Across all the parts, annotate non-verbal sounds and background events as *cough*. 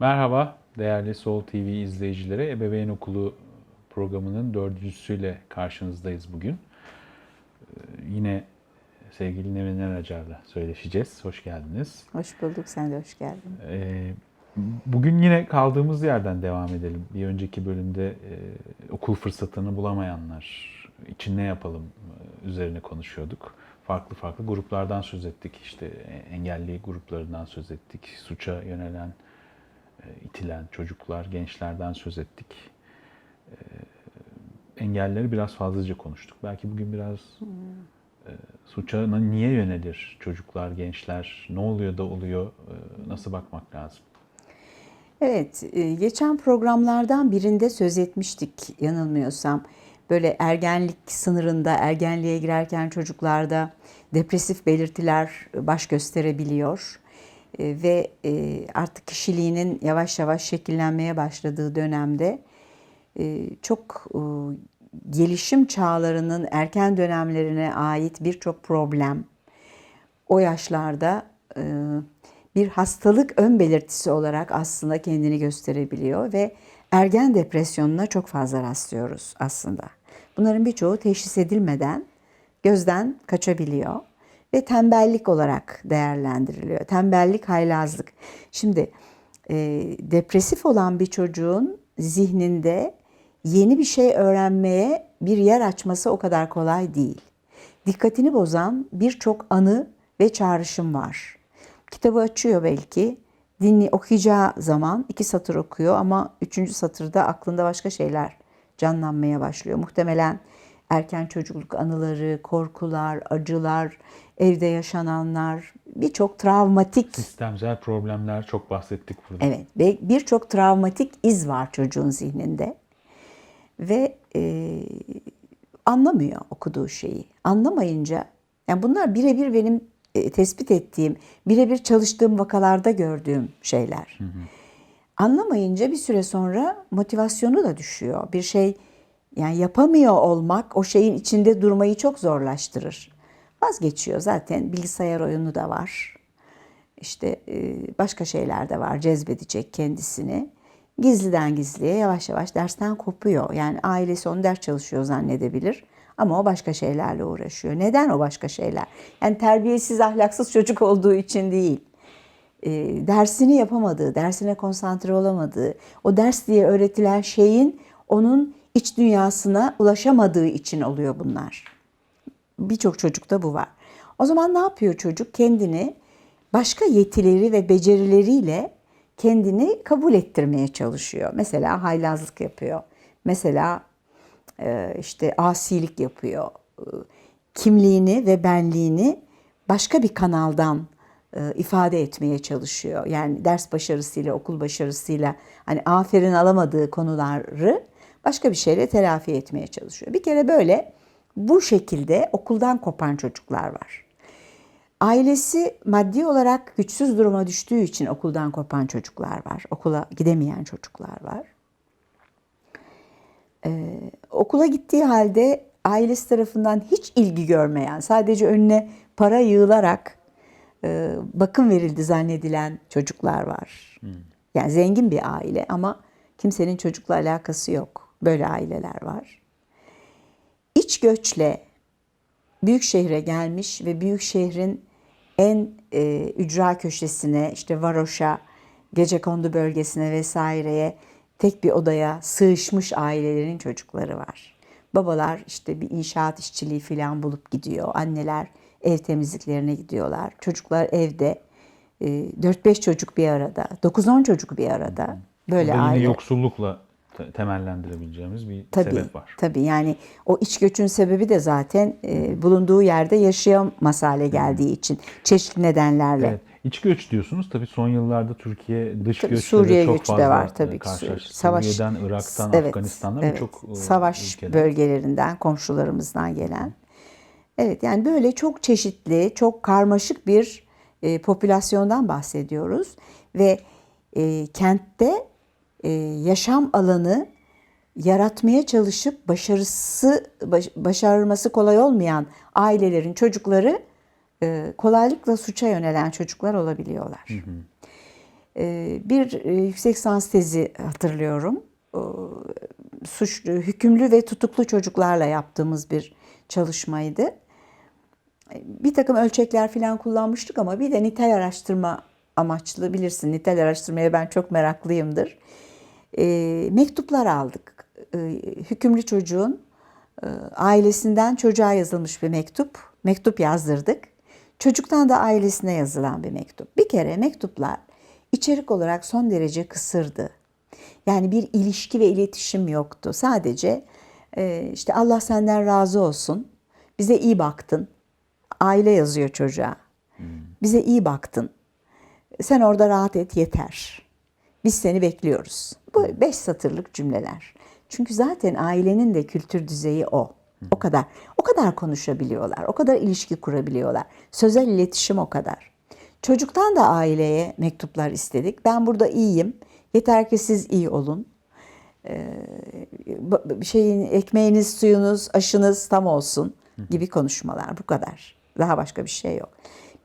Merhaba değerli Sol TV izleyicileri. Ebeveyn Okulu programının dördüncüsüyle karşınızdayız bugün. Ee, Yine sevgili Nevin Eracar'la söyleşeceğiz. Hoş geldiniz. Hoş bulduk, sen de hoş geldin. Ee, Bugün yine kaldığımız yerden devam edelim. Bir önceki bölümde e, okul fırsatını bulamayanlar için ne yapalım e, üzerine konuşuyorduk. Farklı farklı gruplardan söz ettik. İşte engelli gruplarından söz ettik. Suça yönelen, e, itilen çocuklar, gençlerden söz ettik. E, Engelleri biraz fazlaca konuştuk. Belki bugün biraz e, suça niye yönelir çocuklar, gençler, ne oluyor da oluyor, e, nasıl bakmak lazım? Evet, e, geçen programlardan birinde söz etmiştik yanılmıyorsam. Böyle ergenlik sınırında, ergenliğe girerken çocuklarda depresif belirtiler baş gösterebiliyor. E, Ve e, artık kişiliğinin yavaş yavaş şekillenmeye başladığı dönemde e, çok gelişim çağlarının erken dönemlerine ait birçok problem o yaşlarda bir hastalık ön belirtisi olarak aslında kendini gösterebiliyor ve ergen depresyonuna çok fazla rastlıyoruz aslında. Bunların birçoğu teşhis edilmeden gözden kaçabiliyor ve tembellik olarak değerlendiriliyor. Tembellik, haylazlık. Şimdi e, depresif olan bir çocuğun zihninde yeni bir şey öğrenmeye bir yer açması o kadar kolay değil. Dikkatini bozan birçok anı ve çağrışım var. Kitabı açıyor belki, dinli okuyacağı zaman iki satır okuyor ama üçüncü satırda aklında başka şeyler canlanmaya başlıyor. Muhtemelen erken çocukluk anıları, korkular, acılar, evde yaşananlar, birçok travmatik Sistemsel problemler çok bahsettik burada. Evet ve birçok travmatik iz var çocuğun zihninde ve e, anlamıyor okuduğu şeyi. Anlamayınca yani bunlar birebir benim e, tespit ettiğim, birebir çalıştığım vakalarda gördüğüm şeyler. Anlamayınca bir süre sonra motivasyonu da düşüyor. Bir şey yani yapamıyor olmak o şeyin içinde durmayı çok zorlaştırır. Vazgeçiyor zaten bilgisayar oyunu da var. İşte e, başka şeyler de var cezbedecek kendisini. Gizliden gizliye yavaş yavaş dersten kopuyor. Yani ailesi onu ders çalışıyor zannedebilir. Ama o başka şeylerle uğraşıyor. Neden o başka şeyler? Yani terbiyesiz, ahlaksız çocuk olduğu için değil. E, dersini yapamadığı, dersine konsantre olamadığı, o ders diye öğretilen şeyin onun iç dünyasına ulaşamadığı için oluyor bunlar. Birçok çocukta bu var. O zaman ne yapıyor çocuk? Kendini başka yetileri ve becerileriyle kendini kabul ettirmeye çalışıyor. Mesela haylazlık yapıyor. Mesela e, işte asilik yapıyor. E, Kimliğini ve benliğini başka bir kanaldan e, ifade etmeye çalışıyor. Yani ders başarısıyla, okul başarısıyla hani aferin alamadığı konuları başka bir şeyle telafi etmeye çalışıyor. Bir kere böyle bu şekilde okuldan kopan çocuklar var. Ailesi maddi olarak güçsüz duruma düştüğü için okuldan kopan çocuklar var. Okula gidemeyen çocuklar var. Ee, okula gittiği halde ailesi tarafından hiç ilgi görmeyen, sadece önüne para yığılarak e, bakım verildi zannedilen çocuklar var. Yani zengin bir aile ama kimsenin çocukla alakası yok. Böyle aileler var. İç göçle büyük şehre gelmiş ve büyük şehrin en e, ücra köşesine, işte varoşa, gecekondu bölgesine vesaireye tek bir odaya sığışmış ailelerin çocukları var. Babalar işte bir inşaat işçiliği falan bulup gidiyor. Anneler ev temizliklerine gidiyorlar. Çocuklar evde. E, 4-5 çocuk bir arada, 9-10 çocuk bir arada. Böyle aile. yoksullukla temellendirebileceğimiz bir Tabii, sebep var. tabii yani o iç göçün sebebi de zaten e, bulunduğu yerde yaşayamaz hale geldiği için çeşitli nedenlerle. Evet. İç göç diyorsunuz. Tabii son yıllarda Türkiye dış Tabii Suriye çok göçü de fazla var tabii ki. Savaş- Suriye'den, Irak'tan, Evet, Afganistan'dan evet. birçok e, savaş ülkeden. bölgelerinden, komşularımızdan gelen. Evet yani böyle çok çeşitli, çok karmaşık bir e, popülasyondan bahsediyoruz ve e, kentte e, yaşam alanı yaratmaya çalışıp başarısı baş- başarılması kolay olmayan ailelerin çocukları e, kolaylıkla suça yönelen çocuklar olabiliyorlar. Ee, Bir e, yüksek lisans tezi hatırlıyorum. Suçlu, hükümlü ve tutuklu çocuklarla yaptığımız bir çalışmaydı. Bir takım ölçekler falan kullanmıştık ama bir de nitel araştırma amaçlı bilirsin. Nitel araştırmaya ben çok meraklıyımdır. Ee, mektuplar aldık. Ee, hükümlü çocuğun e, ailesinden çocuğa yazılmış bir mektup. Mektup yazdırdık. Çocuktan da ailesine yazılan bir mektup. Bir kere mektuplar içerik olarak son derece kısırdı. Yani bir ilişki ve iletişim yoktu. Sadece e, işte Allah senden razı olsun. Bize iyi baktın. Aile yazıyor çocuğa. Bize iyi baktın. Sen orada rahat et yeter. Biz seni bekliyoruz. Bu beş satırlık cümleler. Çünkü zaten ailenin de kültür düzeyi o. O kadar. O kadar konuşabiliyorlar. O kadar ilişki kurabiliyorlar. Sözel iletişim o kadar. Çocuktan da aileye mektuplar istedik. Ben burada iyiyim. Yeter ki siz iyi olun. Ee, şeyin ekmeğiniz, suyunuz, aşınız tam olsun gibi konuşmalar. Bu kadar. Daha başka bir şey yok.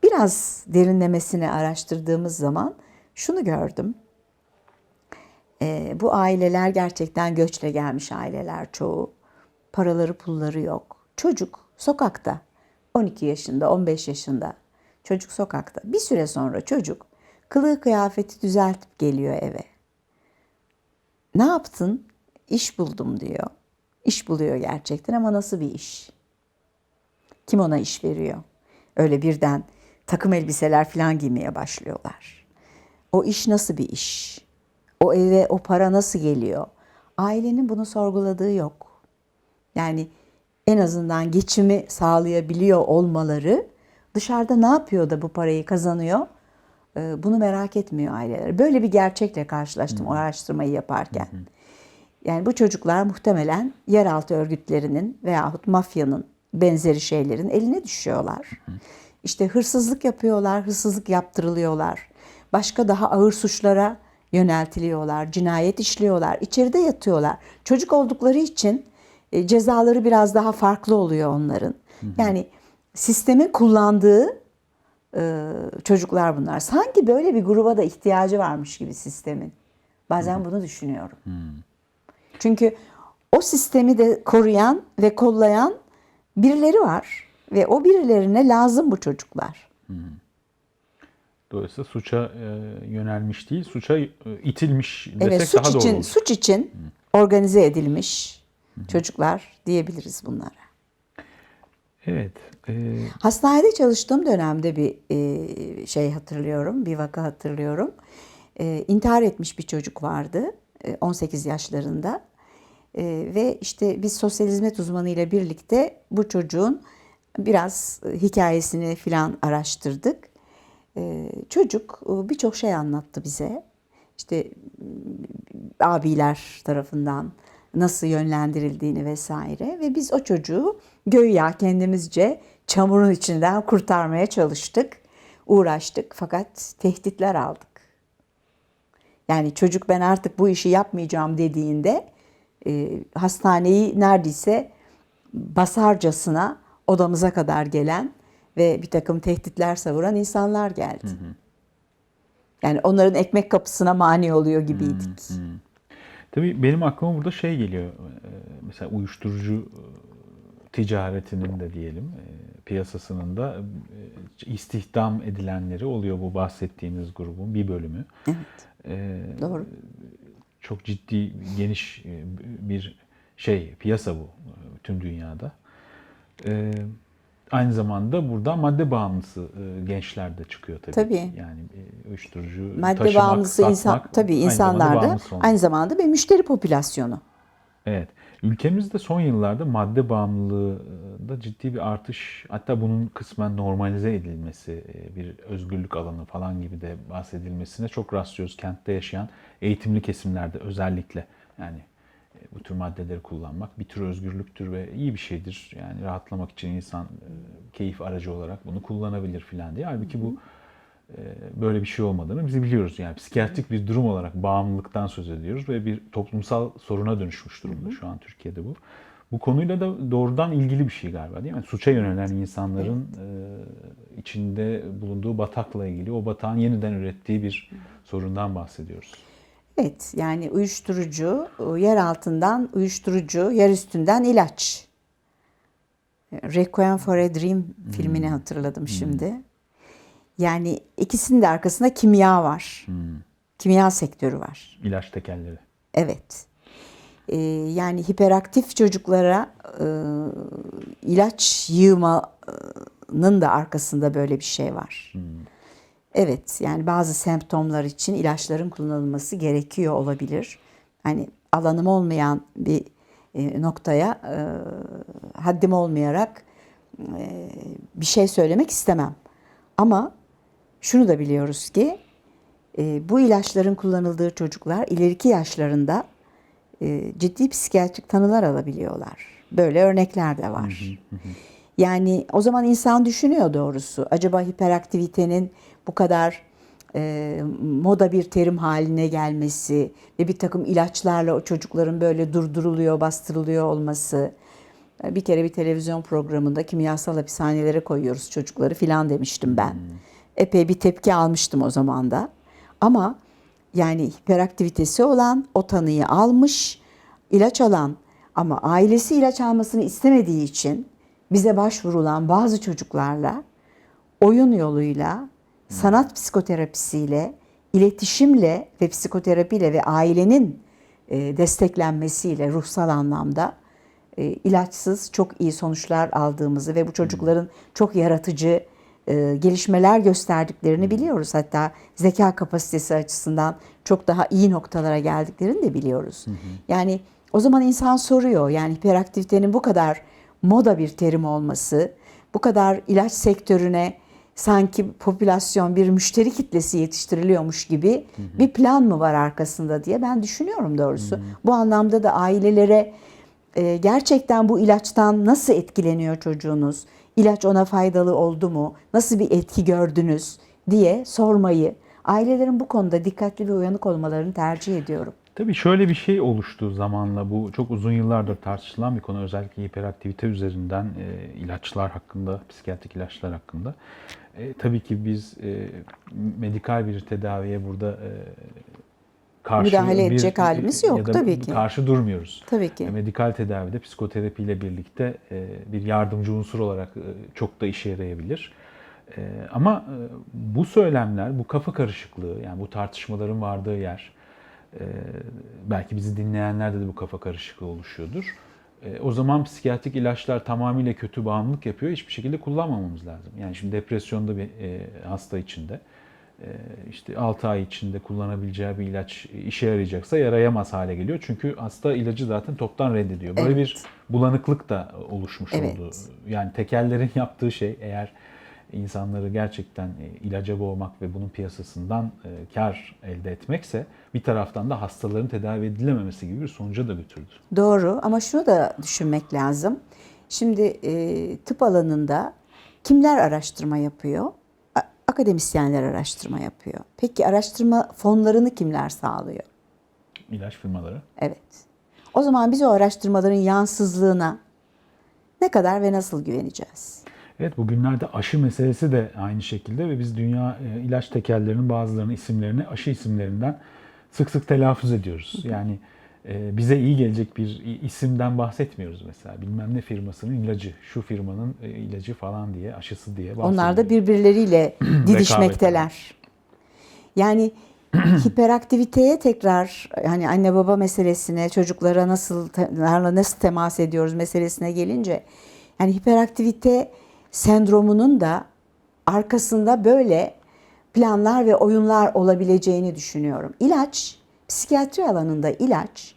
Biraz derinlemesine araştırdığımız zaman şunu gördüm. Ee, bu aileler gerçekten göçle gelmiş aileler çoğu. Paraları pulları yok. Çocuk sokakta. 12 yaşında, 15 yaşında. Çocuk sokakta. Bir süre sonra çocuk kılığı kıyafeti düzeltip geliyor eve. Ne yaptın? İş buldum diyor. İş buluyor gerçekten ama nasıl bir iş? Kim ona iş veriyor? Öyle birden takım elbiseler falan giymeye başlıyorlar. O iş nasıl bir iş? O eve o para nasıl geliyor? Ailenin bunu sorguladığı yok. Yani en azından geçimi sağlayabiliyor olmaları dışarıda ne yapıyor da bu parayı kazanıyor? Ee, Bunu merak etmiyor aileler. Böyle bir gerçekle karşılaştım o araştırmayı yaparken. Yani bu çocuklar muhtemelen yeraltı örgütlerinin veyahut mafyanın benzeri şeylerin eline düşüyorlar. İşte hırsızlık yapıyorlar, hırsızlık yaptırılıyorlar. Başka daha ağır suçlara yöneltiliyorlar, cinayet işliyorlar, içeride yatıyorlar. Çocuk oldukları için e, cezaları biraz daha farklı oluyor onların. Yani sistemin kullandığı e, çocuklar bunlar. Sanki böyle bir gruba da ihtiyacı varmış gibi sistemin. Bazen bunu düşünüyorum. Çünkü o sistemi de koruyan ve kollayan birileri var ve o birilerine lazım bu çocuklar. Dolayısıyla suça e, yönelmiş değil, suça e, itilmiş desek Evet, suç daha doğru için olur. suç için organize edilmiş çocuklar diyebiliriz bunlara. Evet. e, Hastanede çalıştığım dönemde bir e, şey hatırlıyorum, bir vaka hatırlıyorum. E, intihar etmiş bir çocuk vardı, e, 18 yaşlarında. E, ve işte biz sosyal hizmet uzmanıyla birlikte bu çocuğun biraz hikayesini filan araştırdık. E, çocuk e, birçok şey anlattı bize. İşte abiler tarafından nasıl yönlendirildiğini vesaire ve biz o çocuğu göğya kendimizce çamurun içinden kurtarmaya çalıştık, uğraştık fakat tehditler aldık. Yani çocuk ben artık bu işi yapmayacağım dediğinde e, hastaneyi neredeyse basarcasına odamıza kadar gelen ve bir takım tehditler savuran insanlar geldi. Yani onların ekmek kapısına mani oluyor gibiydik. Tabii benim aklıma burada şey geliyor. e, Mesela uyuşturucu e, ticaretinin de diyelim e, piyasasının da e, istihdam edilenleri oluyor bu bahsettiğiniz grubun bir bölümü. E, Doğru. Çok ciddi, geniş bir şey, piyasa bu tüm dünyada. E, Aynı zamanda burada madde bağımlısı e, gençler de çıkıyor tabii. Tabii. Yani e, uyuşturucu Madde taşımak, bağımlısı insan satmak, tabii aynı zamanda insanlar da bağımlısı olmak. aynı zamanda bir müşteri popülasyonu. Evet. Ülkemizde son yıllarda madde bağımlılığında ciddi bir artış, hatta bunun kısmen normalize edilmesi, e, bir özgürlük alanı falan gibi de bahsedilmesine çok rastlıyoruz. Kentte yaşayan eğitimli kesimlerde özellikle. Yani e, bu tür maddeleri kullanmak bir tür özgürlüktür ve iyi bir şeydir. Yani rahatlamak için insan e, keyif aracı olarak bunu kullanabilir filan diye. Halbuki bu e, böyle bir şey olmadığını biz biliyoruz. Yani psikiyatrik bir durum olarak bağımlılıktan söz ediyoruz ve bir toplumsal soruna dönüşmüş durumda şu an Türkiye'de bu. Bu konuyla da doğrudan ilgili bir şey galiba değil mi? Suça yönelen insanların e, içinde bulunduğu batakla ilgili, o batağın yeniden ürettiği bir sorundan bahsediyoruz. Evet yani uyuşturucu, yer altından uyuşturucu, yer üstünden ilaç. Requiem for a Dream filmini hatırladım şimdi. Yani ikisinin de arkasında kimya var. Kimya sektörü var. İlaç tekelleri. Evet. Ee, yani hiperaktif çocuklara e, ilaç yığmanın da arkasında böyle bir şey var. Evet yani bazı semptomlar için ilaçların kullanılması gerekiyor olabilir. Hani alanım olmayan bir e, noktaya e, haddim olmayarak e, bir şey söylemek istemem. Ama şunu da biliyoruz ki bu ilaçların kullanıldığı çocuklar ileriki yaşlarında ciddi psikiyatrik tanılar alabiliyorlar. Böyle örnekler de var. Yani o zaman insan düşünüyor doğrusu. Acaba hiperaktivitenin bu kadar e, moda bir terim haline gelmesi ve bir takım ilaçlarla o çocukların böyle durduruluyor, bastırılıyor olması. Bir kere bir televizyon programında kimyasal hapishanelere koyuyoruz çocukları filan demiştim ben. Epey bir tepki almıştım o zaman da. Ama yani hiperaktivitesi olan o tanıyı almış, ilaç alan ama ailesi ilaç almasını istemediği için bize başvurulan bazı çocuklarla oyun yoluyla, sanat psikoterapisiyle, iletişimle ve psikoterapiyle ve ailenin e, desteklenmesiyle ruhsal anlamda e, ilaçsız çok iyi sonuçlar aldığımızı ve bu çocukların çok yaratıcı e, gelişmeler gösterdiklerini biliyoruz. Hatta zeka kapasitesi açısından çok daha iyi noktalara geldiklerini de biliyoruz. Yani o zaman insan soruyor yani hiperaktivitenin bu kadar moda bir terim olması, bu kadar ilaç sektörüne sanki popülasyon bir müşteri kitlesi yetiştiriliyormuş gibi bir plan mı var arkasında diye ben düşünüyorum doğrusu. Bu anlamda da ailelere e, gerçekten bu ilaçtan nasıl etkileniyor çocuğunuz? İlaç ona faydalı oldu mu? Nasıl bir etki gördünüz diye sormayı, ailelerin bu konuda dikkatli ve uyanık olmalarını tercih ediyorum. Tabii şöyle bir şey oluştu zamanla. Bu çok uzun yıllardır tartışılan bir konu. Özellikle hiperaktivite üzerinden e, ilaçlar hakkında, psikiyatrik ilaçlar hakkında. E, tabii ki biz e, medikal bir tedaviye burada e, karşı Müdahale bir- edecek halimiz yok, ya da tabii ki. Karşı durmuyoruz. Tabii ki. E, Medikal tedavide psikoterapiyle birlikte e, bir yardımcı unsur olarak e, çok da işe yarayabilir. E, Ama e, bu söylemler, bu kafa karışıklığı, yani bu tartışmaların vardığı yer, e, belki bizi dinleyenlerde de bu kafa karışıklığı oluşuyordur. E, O zaman psikiyatrik ilaçlar tamamıyla kötü bağımlılık yapıyor. Hiçbir şekilde kullanmamamız lazım. Yani şimdi depresyonda bir e, hasta içinde e, işte 6 ay içinde kullanabileceği bir ilaç işe yarayacaksa yarayamaz hale geliyor. Çünkü hasta ilacı zaten toptan reddediyor. Böyle Evet. bir bulanıklık da oluşmuş Evet. oldu. Yani tekellerin *laughs* yaptığı şey eğer insanları gerçekten e, ilaca boğmak ve bunun piyasasından e, kar elde etmekse bir taraftan da hastaların tedavi edilememesi gibi bir sonuca da götürdü. Doğru ama şunu da düşünmek lazım. Şimdi e, tıp alanında kimler araştırma yapıyor? Akademisyenler araştırma yapıyor. Peki araştırma fonlarını kimler sağlıyor? İlaç firmaları. Evet. O zaman biz o araştırmaların yansızlığına ne kadar ve nasıl güveneceğiz? Evet bugünlerde aşı meselesi de aynı şekilde ve biz dünya e, ilaç tekellerinin bazılarının isimlerini aşı isimlerinden sık sık telaffuz ediyoruz. Yani e, bize iyi gelecek bir isimden bahsetmiyoruz mesela. Bilmem ne firmasının ilacı, şu firmanın e, ilacı falan diye, aşısı diye bahsediyoruz. Onlar da birbirleriyle *clears throat* didişmekteler. Yani *clears throat* hiperaktiviteye tekrar hani anne baba meselesine, çocuklara nasıl nasıl temas ediyoruz meselesine gelince yani hiperaktivite sendromunun da arkasında böyle planlar ve oyunlar olabileceğini düşünüyorum. İlaç, psikiyatri alanında ilaç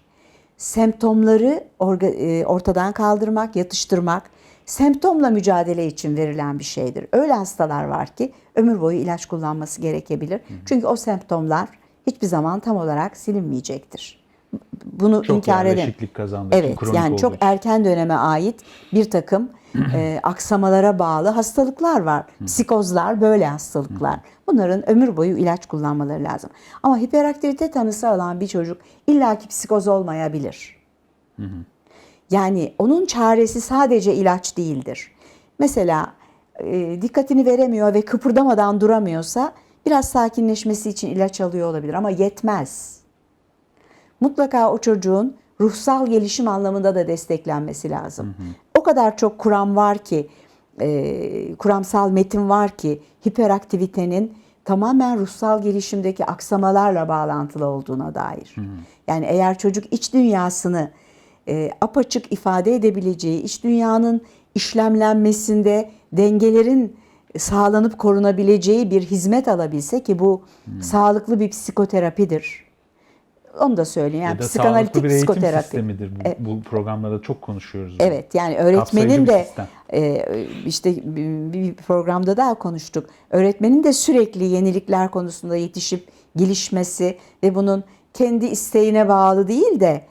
semptomları e, ortadan kaldırmak, yatıştırmak, semptomla mücadele için verilen bir şeydir. Öyle hastalar var ki ömür boyu ilaç kullanması gerekebilir. Çünkü o semptomlar hiçbir zaman tam olarak silinmeyecektir. Bunu Çok inkar edemem. yerleşiklik kazandığı için, Evet, kronik yani çok için. erken döneme ait bir takım *clears throat* e, aksamalara bağlı hastalıklar var. Psikozlar böyle hastalıklar. Bunların ömür boyu ilaç kullanmaları lazım. Ama hiperaktivite tanısı alan bir çocuk illaki psikoz olmayabilir. Yani onun çaresi sadece ilaç değildir. Mesela e, dikkatini veremiyor ve kıpırdamadan duramıyorsa biraz sakinleşmesi için ilaç alıyor olabilir ama yetmez. Mutlaka o çocuğun ruhsal gelişim anlamında da desteklenmesi lazım. O kadar çok kuram var ki, e, kuramsal metin var ki hiperaktivitenin tamamen ruhsal gelişimdeki aksamalarla bağlantılı olduğuna dair. Yani eğer çocuk iç dünyasını e, apaçık ifade edebileceği, iç dünyanın işlemlenmesinde dengelerin sağlanıp korunabileceği bir hizmet alabilse ki bu sağlıklı bir psikoterapidir. Onu da söyleyeyim. Yani ya da psikanalitik bir eğitim psikoterapi. sistemidir. Bu, Evet. bu programlarda çok konuşuyoruz. Evet yani öğretmenin de e, işte bir bir programda daha konuştuk. Öğretmenin de sürekli yenilikler konusunda yetişip gelişmesi ve bunun kendi isteğine bağlı değil de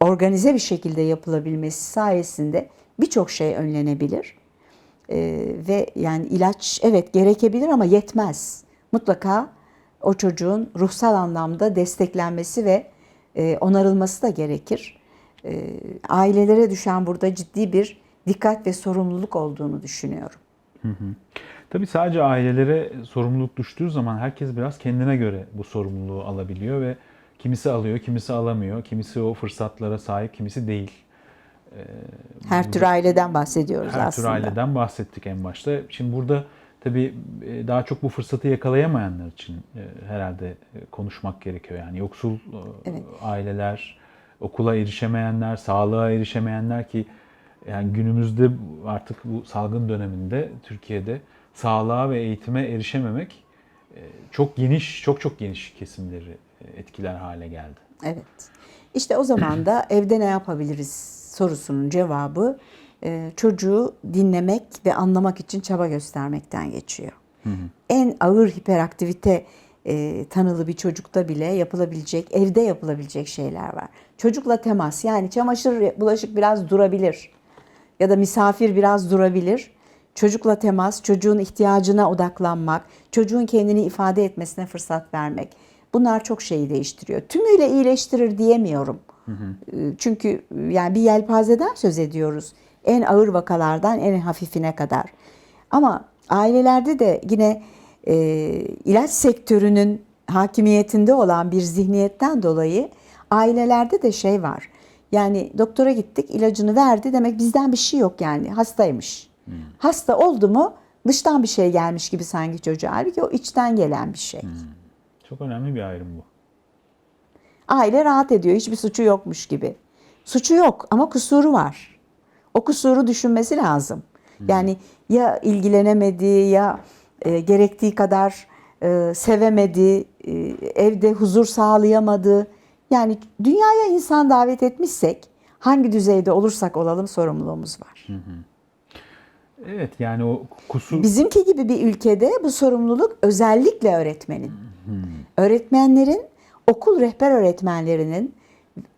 organize bir şekilde yapılabilmesi sayesinde birçok şey önlenebilir. E, ve yani ilaç evet gerekebilir ama yetmez. Mutlaka o çocuğun ruhsal anlamda desteklenmesi ve e, onarılması da gerekir. E, ailelere düşen burada ciddi bir dikkat ve sorumluluk olduğunu düşünüyorum. Tabii sadece ailelere sorumluluk düştüğü zaman herkes biraz kendine göre bu sorumluluğu alabiliyor ve kimisi alıyor, kimisi alamıyor, kimisi o fırsatlara sahip, kimisi değil. Her tür aileden bahsediyoruz Her aslında. tür aileden bahsettik en başta. Şimdi burada tabii e, daha çok bu fırsatı yakalayamayanlar için e, herhalde e, konuşmak gerekiyor. Yani yoksul Evet. aileler, okula erişemeyenler, sağlığa erişemeyenler ki yani günümüzde artık bu salgın döneminde Türkiye'de sağlığa ve eğitime erişememek çok geniş, çok çok geniş kesimleri etkiler hale geldi. Evet. İşte o zaman da evde ne yapabiliriz sorusunun cevabı çocuğu dinlemek ve anlamak için çaba göstermekten geçiyor. En ağır hiperaktivite e, tanılı bir çocukta bile yapılabilecek, evde yapılabilecek şeyler var. Çocukla temas yani çamaşır, bulaşık biraz durabilir ya da misafir biraz durabilir. Çocukla temas, çocuğun ihtiyacına odaklanmak, çocuğun kendini ifade etmesine fırsat vermek. Bunlar çok şeyi değiştiriyor. Tümüyle iyileştirir diyemiyorum. Ee, Çünkü yani bir yelpazeden söz ediyoruz. En ağır vakalardan en hafifine kadar. Ama ailelerde de yine e, ilaç sektörünün hakimiyetinde olan bir zihniyetten dolayı ailelerde de şey var. Yani doktora gittik ilacını verdi demek bizden bir şey yok yani hastaymış. Hasta oldu mu dıştan bir şey gelmiş gibi sanki çocuğa. Halbuki o içten gelen bir şey. Çok önemli bir ayrım bu. Aile rahat ediyor hiçbir suçu yokmuş gibi. Suçu yok ama kusuru var. O kusuru düşünmesi lazım. Yani ya ilgilenemedi ya e, gerektiği kadar e, sevemedi, e, evde huzur sağlayamadı. Yani dünyaya insan davet etmişsek hangi düzeyde olursak olalım sorumluluğumuz var. Evet yani o kusur Bizimki gibi bir ülkede bu sorumluluk özellikle öğretmenin. Öğretmenlerin, okul rehber öğretmenlerinin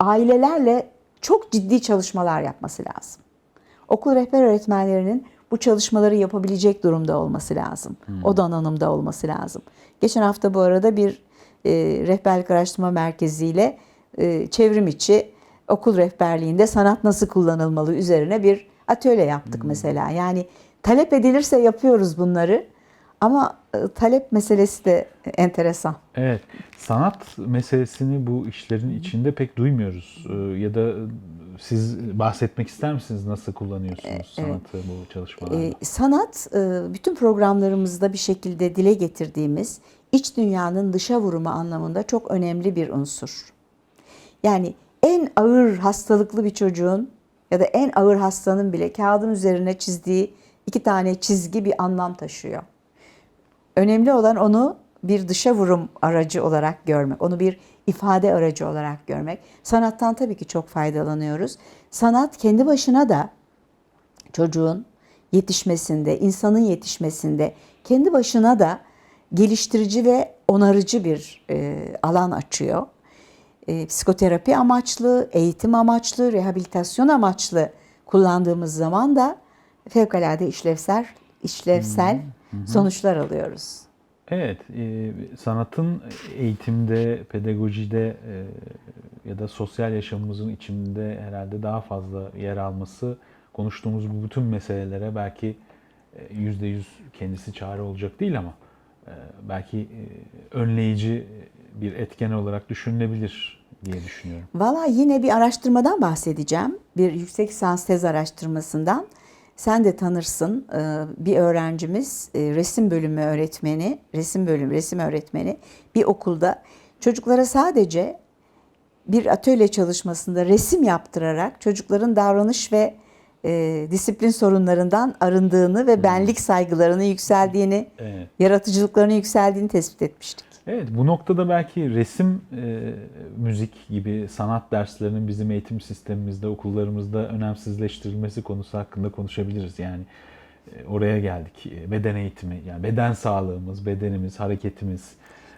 ailelerle çok ciddi çalışmalar yapması lazım. Okul rehber öğretmenlerinin bu çalışmaları yapabilecek durumda olması lazım. O donanımda olması lazım. Geçen hafta bu arada bir e, rehberlik araştırma merkeziyle e, çevrim içi okul rehberliğinde sanat nasıl kullanılmalı üzerine bir atölye yaptık mesela. Yani talep edilirse yapıyoruz bunları ama talep meselesi de enteresan. Evet, sanat meselesini bu işlerin içinde pek duymuyoruz. Ee, Ya da siz bahsetmek ister misiniz nasıl kullanıyorsunuz sanatı bu çalışmalarda? Sanat e, bütün programlarımızda bir şekilde dile getirdiğimiz iç dünyanın dışa vurumu anlamında çok önemli bir unsur. Yani en ağır hastalıklı bir çocuğun ya da en ağır hastanın bile kağıdın üzerine çizdiği iki tane çizgi bir anlam taşıyor. Önemli olan onu bir dışa vurum aracı olarak görmek, onu bir ifade aracı olarak görmek. Sanattan tabii ki çok faydalanıyoruz. Sanat kendi başına da çocuğun yetişmesinde, insanın yetişmesinde kendi başına da geliştirici ve onarıcı bir e, alan açıyor. E, psikoterapi amaçlı, eğitim amaçlı, rehabilitasyon amaçlı kullandığımız zaman da fevkalade işlevsel işlevsel sonuçlar alıyoruz. Evet, e, sanatın eğitimde, pedagojide e, ya da sosyal yaşamımızın içinde herhalde daha fazla yer alması konuştuğumuz bu bütün meselelere belki e, yüzde yüz kendisi çare olacak değil ama e, belki e, önleyici bir etken olarak düşünülebilir diye düşünüyorum. Valla yine bir araştırmadan bahsedeceğim. Bir yüksek lisans tez araştırmasından. Sen de tanırsın Ee, bir öğrencimiz e, resim bölümü öğretmeni, resim bölümü resim öğretmeni bir okulda çocuklara sadece bir atölye çalışmasında resim yaptırarak çocukların davranış ve e, disiplin sorunlarından arındığını ve benlik saygılarının yükseldiğini, Evet. yaratıcılıklarının yükseldiğini tespit etmiştik. Evet, bu noktada belki resim, e, müzik gibi sanat derslerinin bizim eğitim sistemimizde, okullarımızda önemsizleştirilmesi konusu hakkında konuşabiliriz. Yani e, oraya geldik. E, Beden eğitimi, yani beden sağlığımız, bedenimiz, hareketimiz,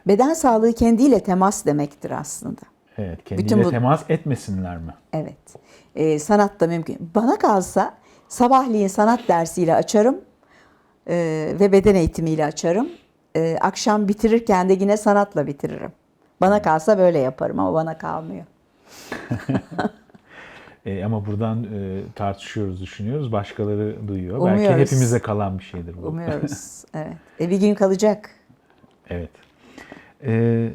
Beden sağlığı kendiyle temas demektir aslında. evet, kendiyle Bütün bu- temas etmesinler mi? Evet. Ee, sanat da mümkün. Bana kalsa sabahleyin sanat dersiyle açarım ee, ve beden eğitimiyle açarım. Ee, akşam bitirirken de yine sanatla bitiririm. Bana kalsa böyle yaparım ama bana kalmıyor. *laughs* E, ama buradan e, tartışıyoruz, düşünüyoruz. Başkaları duyuyor. Belki Umuyoruz. hepimize kalan bir şeydir bu. Umuyoruz. evet. E, bir gün kalacak. Evet. Ee,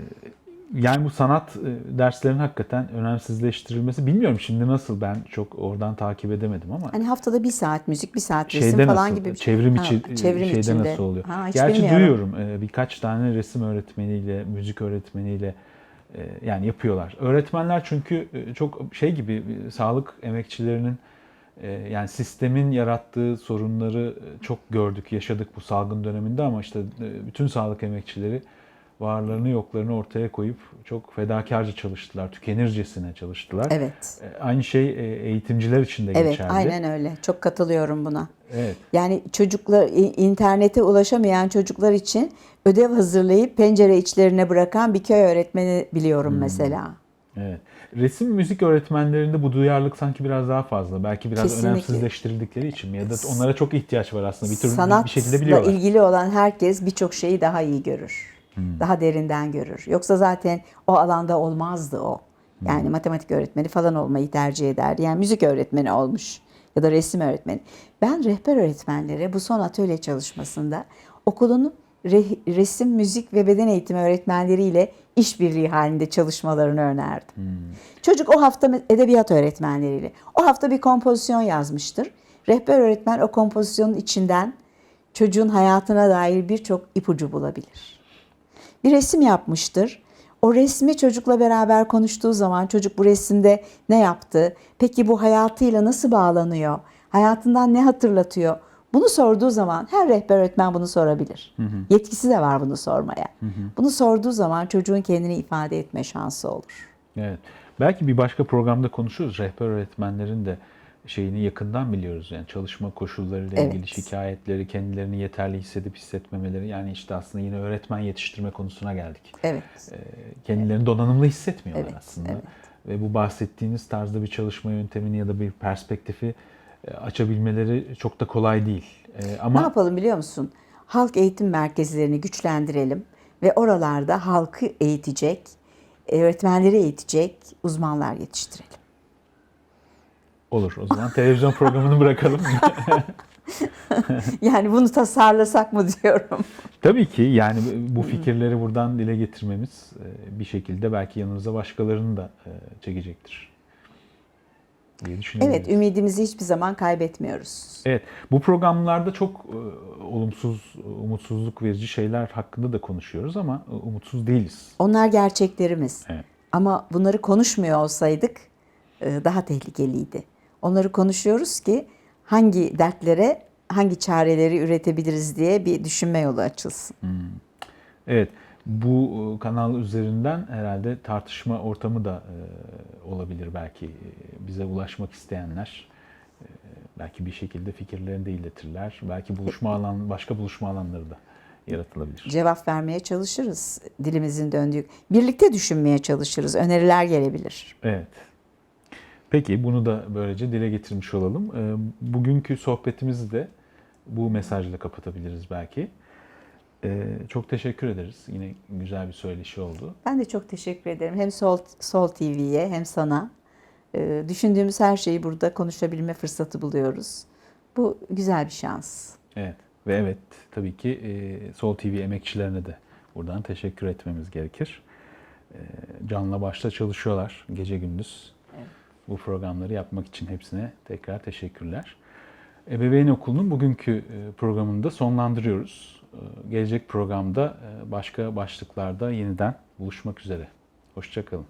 yani bu sanat e, derslerinin hakikaten önemsizleştirilmesi bilmiyorum şimdi nasıl ben çok oradan takip edemedim ama Hani haftada bir saat müzik, bir saat resim şeyde falan nasıl gibi bir şey. çevrim Ha, içi e, çevrim şeyde içinde. nasıl oluyor? Ha, Gerçi bilmiyorum. duyuyorum e, birkaç tane resim öğretmeniyle, müzik öğretmeniyle e, yani yapıyorlar. Öğretmenler çünkü çok şey gibi sağlık emekçilerinin yani sistemin yarattığı sorunları çok gördük, yaşadık bu salgın döneminde ama işte bütün sağlık emekçileri varlarını yoklarını ortaya koyup çok fedakarca çalıştılar, tükenircesine çalıştılar. Evet. E, Aynı şey e, eğitimciler için de Evet, geçerli. aynen öyle. Çok katılıyorum buna. Evet. Yani çocuklar internete ulaşamayan çocuklar için ödev hazırlayıp pencere içlerine bırakan bir köy öğretmeni biliyorum mesela. Evet. Resim müzik öğretmenlerinde bu duyarlılık sanki biraz daha fazla. Belki biraz Kesinlikle. önemsizleştirildikleri için mi? Ya da onlara çok ihtiyaç var aslında. Bir tür bir şekilde biliyorlar. ilgili olan herkes birçok şeyi daha iyi görür. Hmm. Daha derinden görür. Yoksa zaten o alanda olmazdı o. Hmm. Yani matematik öğretmeni falan olmayı tercih ederdi. Yani müzik öğretmeni olmuş ya da resim öğretmeni. Ben rehber öğretmenlere bu son atölye çalışmasında okulun re- resim, müzik ve beden eğitimi öğretmenleriyle işbirliği halinde çalışmalarını önerdim. Hmm. Çocuk o hafta edebiyat öğretmenleriyle. O hafta bir kompozisyon yazmıştır. Rehber öğretmen o kompozisyonun içinden çocuğun hayatına dair birçok ipucu bulabilir. Bir resim yapmıştır. O resmi çocukla beraber konuştuğu zaman çocuk bu resimde ne yaptı? Peki bu hayatıyla nasıl bağlanıyor? Hayatından ne hatırlatıyor? Bunu sorduğu zaman her rehber öğretmen bunu sorabilir. Yetkisi de var bunu sormaya. Bunu sorduğu zaman çocuğun kendini ifade etme şansı olur. Evet. Belki bir başka programda konuşuruz. Rehber öğretmenlerin de şeyini yakından biliyoruz. Yani çalışma koşullarıyla Evet. ilgili şikayetleri, kendilerini yeterli hissedip hissetmemeleri. Yani işte aslında yine öğretmen yetiştirme konusuna geldik. Evet. Ee, kendilerini donanımlı hissetmiyorlar Evet, aslında. evet. Ve bu bahsettiğiniz tarzda bir çalışma yöntemini ya da bir perspektifi e, açabilmeleri çok da kolay değil. E, Ama Ne yapalım biliyor musun? Halk eğitim merkezlerini güçlendirelim ve oralarda halkı eğitecek, öğretmenleri eğitecek uzmanlar yetiştirelim. Olur o zaman televizyon programını bırakalım. *laughs* Yani bunu tasarlasak mı diyorum. Tabii ki yani bu fikirleri buradan dile getirmemiz e, bir şekilde belki yanınıza başkalarını da e, çekecektir diye düşünüyorum. Evet, ümidimizi hiçbir zaman kaybetmiyoruz. Evet, bu programlarda çok e, olumsuz, umutsuzluk verici şeyler hakkında da konuşuyoruz ama e, umutsuz değiliz. Onlar gerçeklerimiz. Evet. Ama bunları konuşmuyor olsaydık e, daha tehlikeliydi. Onları konuşuyoruz ki hangi dertlere hangi çareleri üretebiliriz diye bir düşünme yolu açılsın. Evet, bu e, kanal üzerinden herhalde tartışma ortamı da e, olabilir belki E, bize ulaşmak isteyenler e, belki bir şekilde fikirlerini de iletirler. Belki buluşma alan başka buluşma alanları da yaratılabilir. Cevap vermeye çalışırız dilimizin döndüğü. Birlikte düşünmeye çalışırız. Öneriler gelebilir. Evet. Peki bunu da böylece dile getirmiş olalım. E, Bugünkü sohbetimizi de bu mesajla kapatabiliriz belki. Ee, çok teşekkür ederiz. Yine güzel bir söyleşi oldu. Ben de çok teşekkür ederim. Hem Sol, Sol TV'ye hem sana. Ee, düşündüğümüz her şeyi burada konuşabilme fırsatı buluyoruz. Bu güzel bir şans. Evet ve evet tabii ki e, Sol TV emekçilerine de buradan teşekkür etmemiz gerekir. Canla başla çalışıyorlar gece gündüz. Bu programları yapmak için hepsine tekrar teşekkürler. Ebeveyn Okulu'nun bugünkü e, programını da sonlandırıyoruz. E, Gelecek programda e, başka başlıklarda yeniden buluşmak üzere. Hoşçakalın.